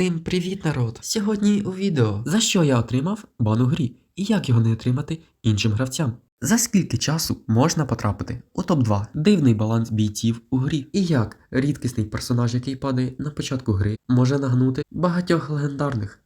Всім привіт, народ! Сьогодні у відео за що я отримав бан у грі і як його не отримати іншим гравцям. За скільки часу можна потрапити у топ-2? Дивний баланс бійців у грі. І як рідкісний персонаж, який падає на початку гри, може нагнути багатьох легендарних.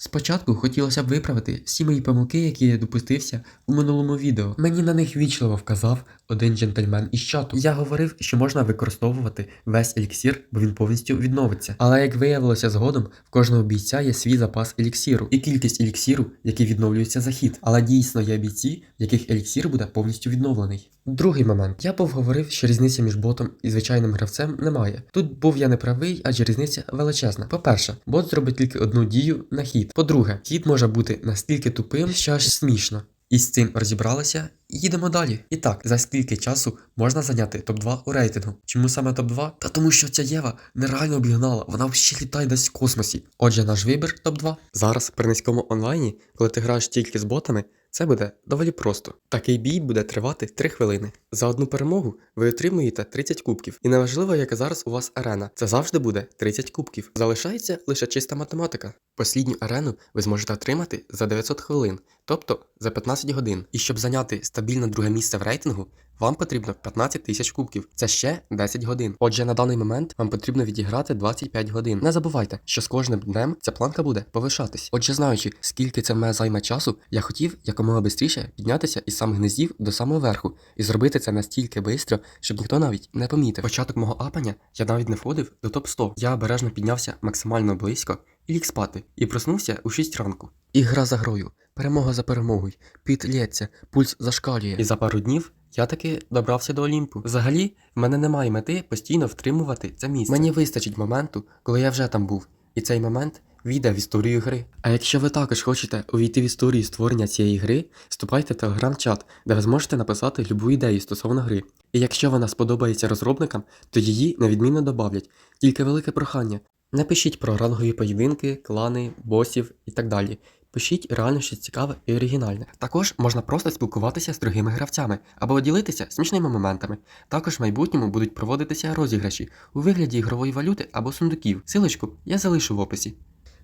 Спочатку хотілося б виправити всі мої помилки, які я допустився у минулому відео. Мені на них вічливо вказав один джентльмен із чату. Я говорив, що можна використовувати весь еліксір, бо він повністю відновиться. Але як виявилося згодом, в кожного бійця є свій запас еліксіру і кількість еліксіру, який відновлюється за хід. Але дійсно є бійці, в яких еліксір буде повністю відновлений. Другий момент. Я був говорив, що різниці між ботом і звичайним гравцем немає. Тут був я не правий, адже різниця величезна. По-перше, бот зробить тільки одну дію на хід. По-друге, хід може бути настільки тупим, що аж смішно. І з цим розібралися, їдемо далі. І так, за скільки часу можна зайняти топ-2 у рейтингу? Чому саме топ-2? Та тому що ця Єва нереально обігнала, вона взагалі літає десь в космосі. Отже, наш вибір топ-2. Зараз при низькому онлайні, коли ти граєш тільки з ботами, це буде доволі просто. Такий бій буде тривати 3 хвилини. За одну перемогу ви отримуєте 30 кубків. І неважливо, яка зараз у вас арена. Це завжди буде 30 кубків. Залишається лише чиста математика. Послідню арену ви зможете отримати за 900 хвилин, тобто за 15 годин. І щоб зайняти стабільне друге місце в рейтингу, вам потрібно 15 тисяч кубків. Це ще 10 годин. Отже, на даний момент вам потрібно відіграти 25 годин. Не забувайте, що з кожним днем ця планка буде повишатись. Отже, знаючи, скільки це в мене займе часу, я хотів якомога швидше піднятися із самих низів до самого верху і зробити це настільки швидко, щоб ніхто навіть не помітив. Початок мого апання я навіть не входив до топ 100 Я обережно піднявся максимально близько і ліг спати, і проснувся у 6 ранку. І гра за грою, перемога за перемогою, піт лється, пульс зашкалює. І за пару днів я таки добрався до Олімпу. Взагалі, в мене немає мети постійно втримувати це місце. Мені вистачить моменту, коли я вже там був, і цей момент війде в історію гри. А якщо ви також хочете увійти в історію створення цієї гри, вступайте в телеграм-чат, де ви зможете написати любу ідею стосовно гри. І якщо вона сподобається розробникам, то її невідмінно добавлять. Тільки велике прохання. Не пишіть про рангові поєдинки, клани, босів і так далі. Пишіть реально щось цікаве і оригінальне. Також можна просто спілкуватися з другими гравцями або ділитися смішними моментами. Також в майбутньому будуть проводитися розіграші у вигляді ігрової валюти або сундуків. Силочку я залишу в описі.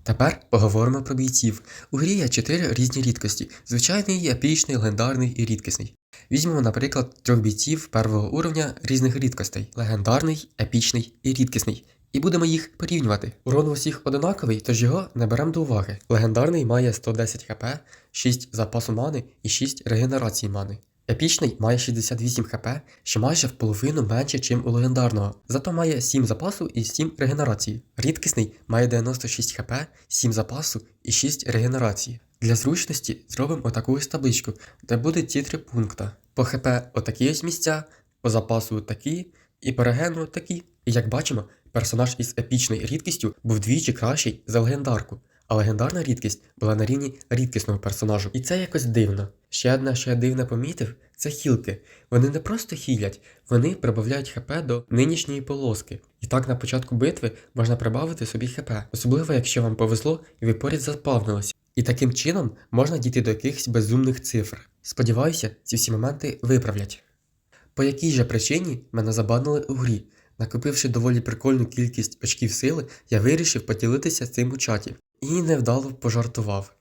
Тепер поговоримо про бійців. У грі є чотири різні рідкості: звичайний, епічний, легендарний і рідкісний. Візьмемо, наприклад, трьох бійців первого уровня різних рідкостей: легендарний, епічний і рідкісний. І будемо їх порівнювати. Урон у всіх одинаковий, тож його не беремо до уваги. Легендарний має 110 хп, 6 запасу мани і 6 регенерації мани. Епічний має 68 хп, що майже в половину менше, ніж у легендарного. Зато має 7 запасу і 7 регенерації. Рідкісний має 96 хп, 7 запасу і 6 регенерації. Для зручності зробимо отаку ось табличку, де будуть ці три пункти. По хп отакі ось місця, по запасу такі, і по регену такі. І як бачимо, персонаж із епічною рідкістю був двічі кращий за легендарку, а легендарна рідкість була на рівні рідкісного персонажу. І це якось дивно. Ще одне, що я дивно помітив, це хілки. Вони не просто хілять, вони прибавляють хп до нинішньої полоски. І так на початку битви можна прибавити собі хп, особливо якщо вам повезло і ви поряд заспавнилися. І таким чином можна дійти до якихось безумних цифр. Сподіваюся, ці всі моменти виправлять. По якій же причині мене забанили у грі? Накопивши доволі прикольну кількість очків сили, я вирішив поділитися цим у чаті і невдало пожартував.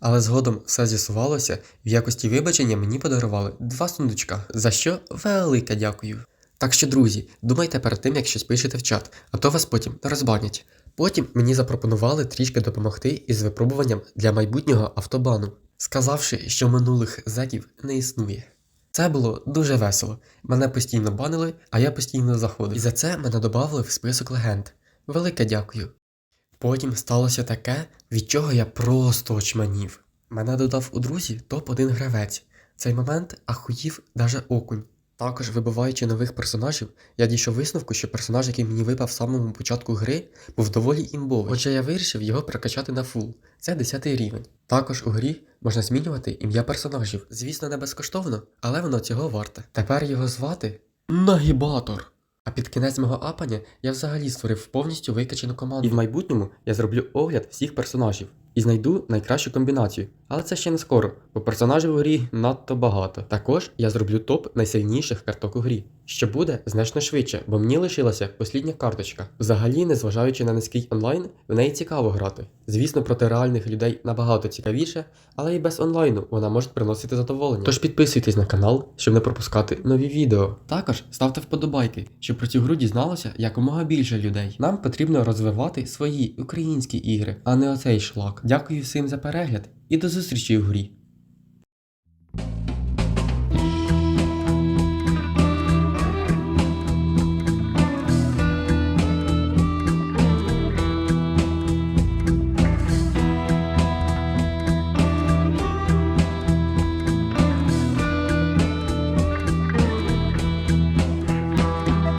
Але згодом все з'ясувалося, в якості вибачення мені подарували два сундучка, за що велике дякую. Так що, друзі, думайте перед тим, як щось пишете в чат, а то вас потім розбанять. Потім мені запропонували трішки допомогти із випробуванням для майбутнього автобану, сказавши, що минулих зеків не існує. Це було дуже весело. Мене постійно банили, а я постійно заходив. І за це мене додали в список легенд. Велике дякую. Потім сталося таке, від чого я просто очманів. Мене додав у друзі топ-1 гравець. Цей момент ахуїв даже окунь. Також вибиваючи нових персонажів, я дійшов висновку, що персонаж, який мені випав в самому початку гри, був доволі імбовий. Отже, я вирішив його прокачати на фул. Це 10 рівень. Також у грі можна змінювати ім'я персонажів. Звісно, не безкоштовно, але воно цього варте. Тепер його звати Нагібатор. А під кінець мого апання я взагалі створив повністю викачану команду. І в майбутньому я зроблю огляд всіх персонажів. і знайду найкращу комбінацію. Але це ще не скоро, бо персонажів у грі надто багато. Також я зроблю топ найсильніших карток у грі, що буде значно швидше, бо мені лишилася послідня карточка. Взагалі, незважаючи на низький онлайн, в неї цікаво грати. Звісно, проти реальних людей набагато цікавіше, але і без онлайну вона може приносити задоволення. Тож підписуйтесь на канал, щоб не пропускати нові відео. Також ставте вподобайки, щоб про цю гру дізналося якомога більше людей. Нам потрібно розвивати свої українські ігри, а не оцей шлак. Дякую всім за перегляд і до зустрічі у грі.